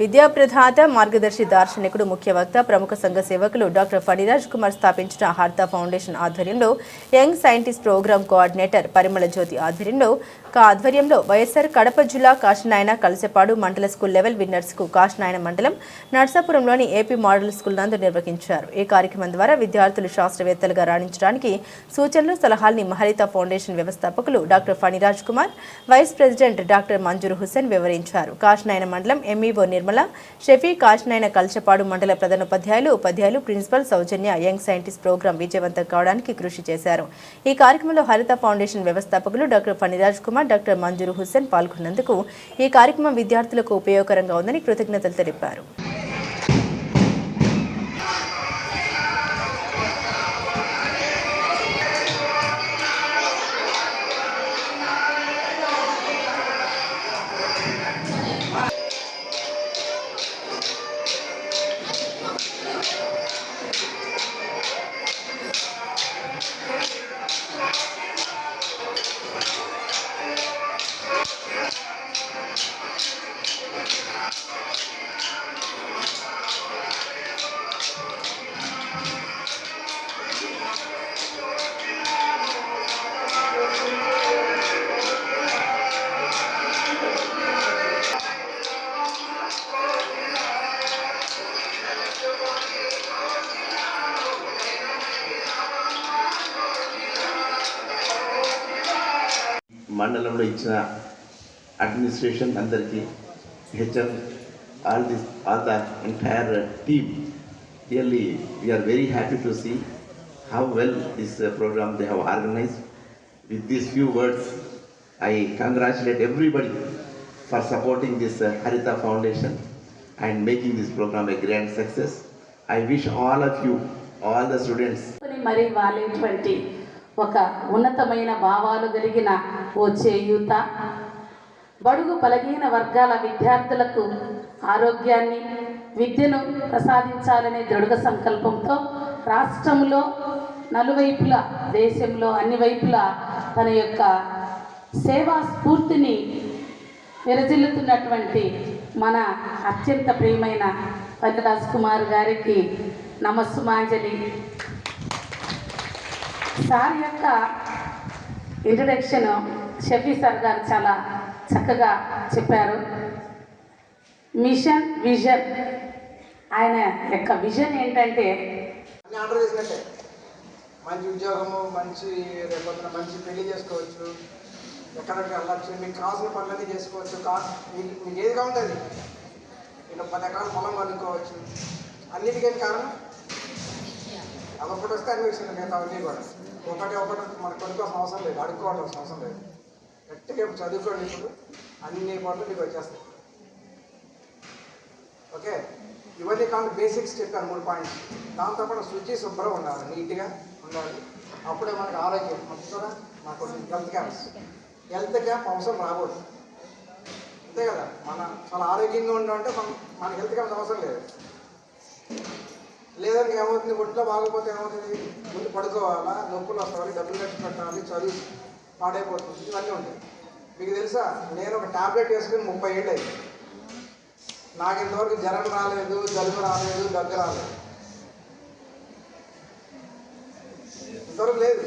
విద్యాప్రధాత మార్గదర్శి దార్శనికుడు ముఖ్య వక్త ప్రముఖ సంఘ సేవకులు డాక్టర్ ఫణిరాజ్ కుమార్ స్థాపించిన హార్తా ఫౌండేషన్ ఆధ్వర్యంలో young scientist program coordinator Parimala Jyothi ఆధ్వర్యంలో ఆధ్వర్యంలో వైఎస్ఆర్ కడప జిల్లా కాశీనాయన కలసపాడు మండల స్కూల్ లెవెల్ విన్నర్స్కు కాశీనాయన మండలం నర్సాపురంలోని ఏపీ మోడల్ స్కూల్ నందు నిర్వహించారు. ఈ కార్యక్రమం ద్వారా విద్యార్థులు శాస్త్రవేత్తలుగా రాణించడానికి సూచనలు సలహాల్ని మహరిత ఫౌండేషన్ వ్యవస్థాపకులు doctor Phaniraj Kumar vice president doctor Manzoor Hussain వివరించారు. కాశీనాయన మండలం ఎంఈఓ నిర్మల షఫీ కాశీనాయన కల్చపాడు మండల ప్రధానోపాధ్యాయులు ఉపాధ్యాయులు principal Soujanya young scientist program విజయవంతం కావడానికి కృషి చేశారు. ఈ కార్యక్రమంలో హరిత ఫౌండేషన్ వ్యవస్థాపకులు డాక్టర్ ఫణిరాజ్ కుమార్ డాక్టర్ మంజూర్ హుస్సేన్ పాల్గొన్నందుకు ఈ కార్యక్రమం విద్యార్థులకు ఉపయోగకరంగా ఉందని కృతజ్ఞతలు తెలిపారు. మండలంలో ఇచ్చిన అడ్మినిస్ట్రేషన్ అందరికీ HM all this all the entire team really we are very happy to see how well this program they have organised with these few words I congratulate everybody for supporting this Haritha foundation and making this program a grand success I wish all of you all the స్టూడెంట్స్ని మరి వాళ్ళేటువంటి ఒక ఉన్నతమైన భావాలు కలిగిన ఓ చేయూత బడుగు బలహీన వర్గాల విద్యార్థులకు ఆరోగ్యాన్ని విద్యను ప్రసాదించాలనే దృఢ సంకల్పంతో రాష్ట్రంలో నలువైపుల దేశంలో అన్ని వైపులా తన యొక్క సేవా స్ఫూర్తిని విరజిల్లుతున్నటువంటి మన అత్యంత ప్రియమైన పల్లరాజ్ కుమార్ గారికి నమస్సుమాంజలి. సార్ యొక్క ఇంట్రడక్షన్ షఫీ సార్ గారు చాలా చక్కగా చెప్పారు. Mission vision. ఆయన యొక్క విజన్ ఏంటంటే అన్ని ఆర్డర్ చేసినట్టే. మంచి ఉద్యోగము మంచి రేపొద్దున మంచి పెళ్ళి చేసుకోవచ్చు. ఎక్కడికి వెళ్ళచ్చు మీకు కావాల్సిన పనులన్నీ చేసుకోవచ్చు. కా మీకు మీకు ఏది కావాలంటే ఇలా పది ఎకరాల పొలం కొనుక్కోవచ్చు. అన్నిటికీ కారణం? అదొకటి వస్తే అనిపిస్తుంది మిగతా అన్నీ కూడా. ఒకటి ఒకటి మన కొనుక్కోవాల్సిన అవసరం లేదు. అడుక్కోవాల్సిన అవసరం లేదు. గట్టిగా చదువుకోండి ఇప్పుడు. అన్ని పనులు మీకు వచ్చేస్తాయి. ఓకే? ఇవన్నీ కాదు బేసిక్స్ చెప్పాను మూడు పాయింట్స్ దాంతో పాటు శుచి శుభ్రం ఉండాలి నీట్గా ఉండాలి. అప్పుడే మనకు ఆరోగ్యం మొత్తం మనకు హెల్త్ క్యాంప్స్ హెల్త్ క్యాంప్ అవసరం రాకూడదు. అంతే కదా? మన చాలా ఆరోగ్యంగా ఉండాలంటే మన మన హెల్త్ క్యాంప్స్ అవసరం లేదు. లేదంటే ఏమవుతుంది? ఒంట్లో బాగోపోతే ఏమవుతుంది? ముందు పడుకోవాలా? నొప్పులు వస్తాయి డబ్బులు ఖర్చు పెట్టాలి చదువు పాడైపోతుంది ఇవన్నీ ఉంటాయి. మీకు తెలుసా? నేను ఒక టాబ్లెట్ వేసుకుని ముప్పై ఏళ్ళు అయింది. నాకు ఇంతవరకు జ్వరం రాలేదు జలుబు రాలేదు దగ్గు రాలేదు. ఇంతవరకు లేదు.